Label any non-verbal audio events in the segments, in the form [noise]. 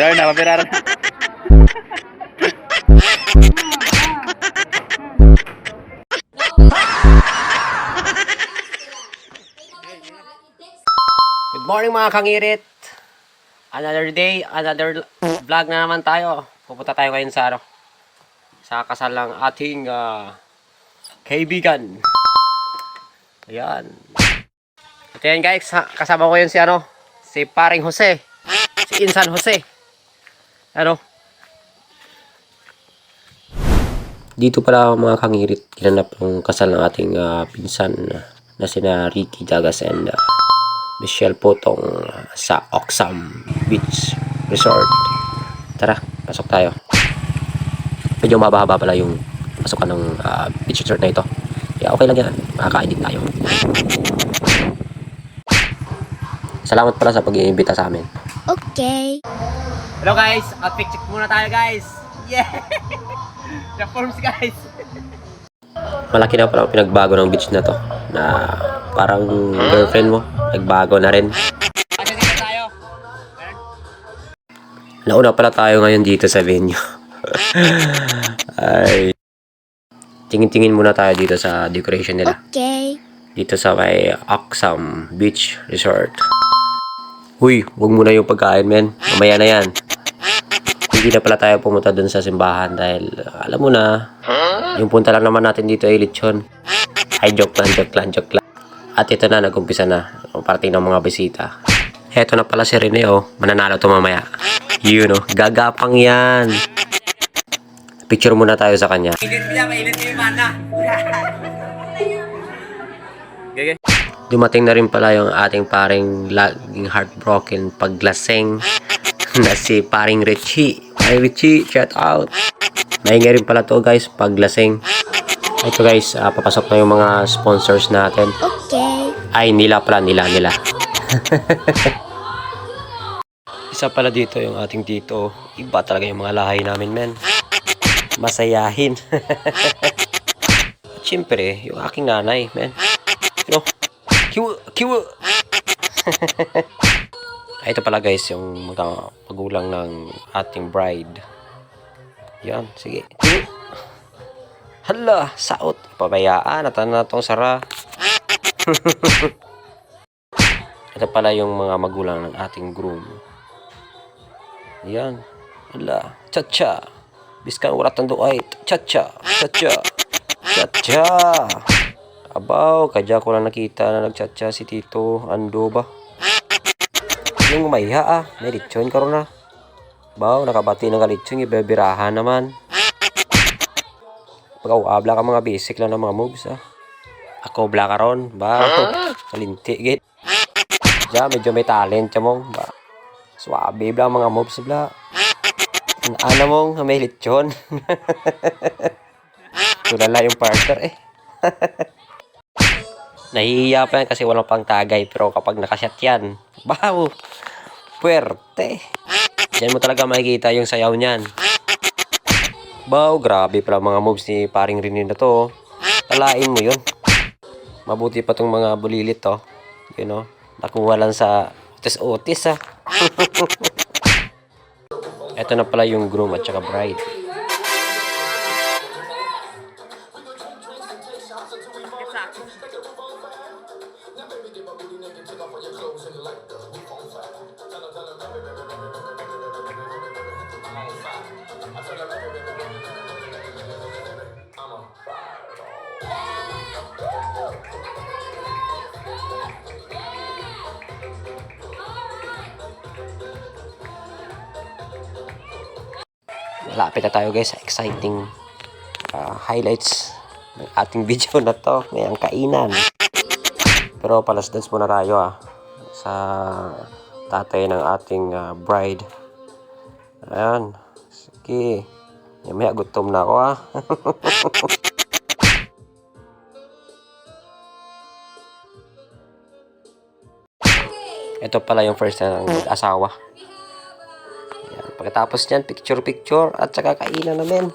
Pero na, mapiraran. Good morning mga kangirit. Another day, another vlog na naman tayo. Pupunta tayo ngayon sa ano, sa kasal ng ating ah, kaibigan. Ayan. Ito yan guys, kasama ko yun si ano, si paring Jose. Si Insan Jose. Ano? Dito pala mga kangirit, kinanap ng kasal ng ating ah, pinsan na sina Ricky Dagas and ah, Michelle Potong uh, sa Oxam Beach Resort. Tara, pasok tayo. Medyo mababa pala yung pasukan ng uh, beach resort na ito. Kaya okay lang yan. Makakain din tayo. Salamat pala sa pag-iimbita sa amin. Okay. Hello guys! Outfit check muna tayo guys! Yeah! [laughs] The forms guys! Malaki na pala ang pinagbago ng beach na to. Na parang girlfriend mo. Nagbago na rin. Nauna pala tayo ngayon dito sa venue. [laughs] Ay. Tingin-tingin muna tayo dito sa decoration nila. Okay. Dito sa may Oxam Beach Resort. Huy, wag muna yung pagkain, men. Mamaya na yan. Hindi na pala tayo pumunta dun sa simbahan dahil uh, alam mo na, yung punta lang naman natin dito ay lechon. Ay, joke lang, joke lang, joke lang. At ito na, nag-umpisa na. Ang parating ng mga bisita. Heto na pala si Rene, oh. Mananalo to mamaya. Yun, oh. Gagapang yan. Picture muna tayo sa kanya. Dumating na rin pala yung ating paring laging heartbroken paglaseng [laughs] na si paring Richie. Ay Richie, shout out. Maingay rin pala to guys, paglaseng. Ito guys, ah, papasok na yung mga sponsors natin. Okay. Ay, nila pala, nila, nila. [laughs] Isa pala dito yung ating dito. Iba talaga yung mga lahay namin, men. Masayahin. [laughs] At syempre, yung aking nanay, men. You know, kiwa, [laughs] kiwa. Ay, ito pala guys, yung mga magulang ng ating bride. Yan, sige. Kiwa. Hala, saot. Pabayaan, at na itong sara. [laughs] Ito pala yung mga magulang ng ating groom. Yan. Hala, cha-cha. Biskan urat ng duay. Cha-cha, cha-cha, cha-cha. Abaw, kadya ko lang nakita na nag-cha-cha si Tito Ando ba? Yung umahiha ah, may lechon karon na. Baw, nakabati ng kalitsyon, ibebirahan naman. Pag-awabla ka mga basic lang ng mga moves ah. Ako bla ka ron, ba? Kalinti, git. Diya, medyo may talent siya mong, ba? Swabe bla ang mga moves bla. Ano mong, may lechon. [laughs] Tulala yung partner eh. [laughs] Nahihiya pa yan kasi walang pang tagay pero kapag nakasyat yan, baw, puwerte. Yan mo talaga makikita yung sayaw niyan. Baw, grabe pala mga moves ni paring Rini na to. oh. Talain mo yun. Mabuti pa tong mga bulilit to. You know, nakuha lang sa otis-otis ah. [laughs] Ito na pala yung groom at saka bride. Malapit na tayo guys sa exciting ah, highlights ng ating [laughs] video na to. May ang kainan. Pero palas dance muna tayo ah. Sa tatay ng ating ah, bride. Ayan. Sige. Yamaya gutom na ako ah. [laughs] Ito pala yung first na asawa. Pagkatapos niyan, picture-picture at saka kainan namin.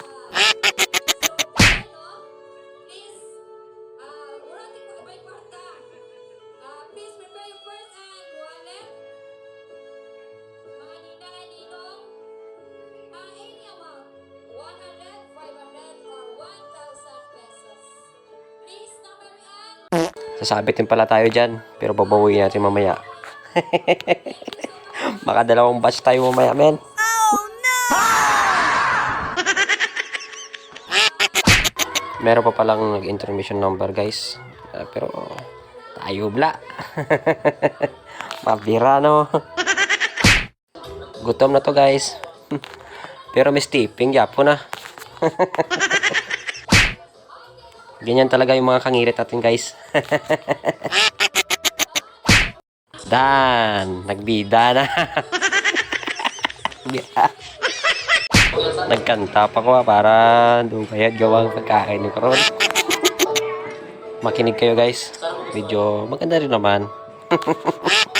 Please, urati ko iba'y kwarta. Please prepare your purse and wallet. Mga ninang and ninong, any amount, 100, 500, or 1,000 pesos. Please, number one. Sasabit din pala tayo dyan, pero babawiin natin mamaya. [laughs] Baka dalawang batch tayo mamaya, men. Meron pa palang nag-intermission number, guys. Ah, pero, tayo bla. [laughs] Mabira, no? [laughs] Gutom na to, guys. [laughs] pero may steeping, yapo na. Ganyan talaga yung mga kangirit natin, guys. Dan, nagbida na. Nagkanta pa ko para doon kaya gawang pagkain ni Karon. Makinig kayo guys. Medyo maganda rin naman. [laughs]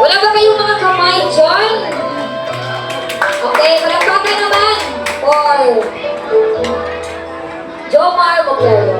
Wala ba kayong mga kamay dyan? Okay, palakpakan naman for Jomar Boclero.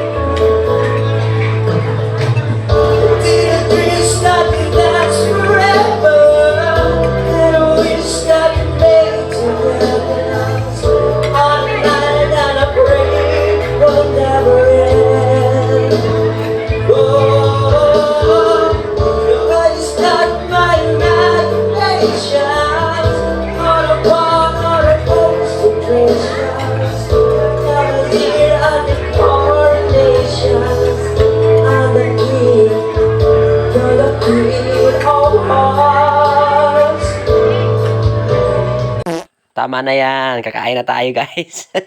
Tama na yan. Kakain na tayo guys. [laughs]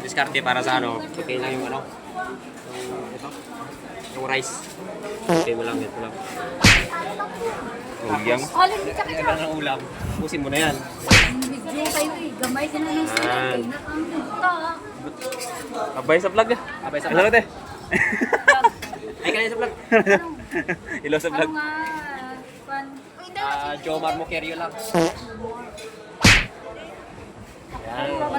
Diskarte para sa ano. Okay lang yung ano. Yung ito. Yung rice. Okay mo lang. Ito lang. Kaya ka ng ulam. Pusin mo na yan. Video kayo eh. Gamay na ng sila. Abay sa vlog ah. Abay sa vlog. Ay, kanina sa vlog. [laughs] Ilo sa vlog. Ano nga? Hindi. Ah, Jomar Mokerio lang. Yan.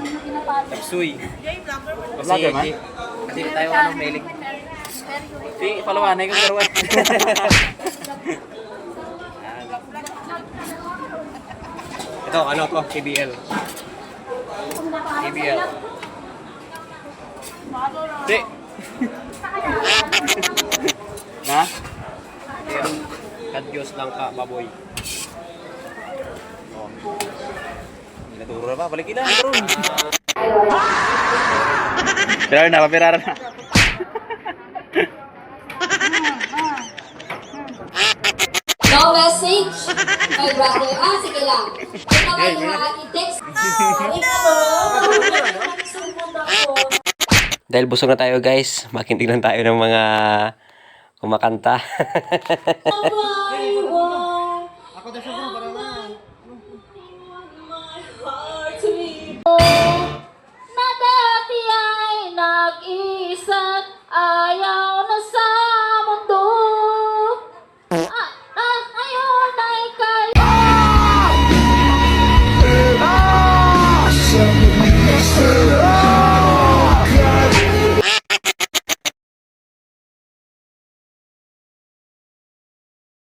Tapsuy. Kasi, Vlogger man? di- kasi di tayo ano, mailing. Si palawanay ko karuan. [laughs] Ito, ano to? KBL. KBL. Si. [laughs] Na? Pero, kadyos lang ka, baboy. Oh. Naturo na ba? Balik ina. Karon. Pirar na, papirar na. No message. My brother. Ah, sige lang. Ito naman yung mga i-text. [laughs] Dahil busog na tayo guys, makinig lang tayo ng mga kumakanta. Bye-bye. [laughs]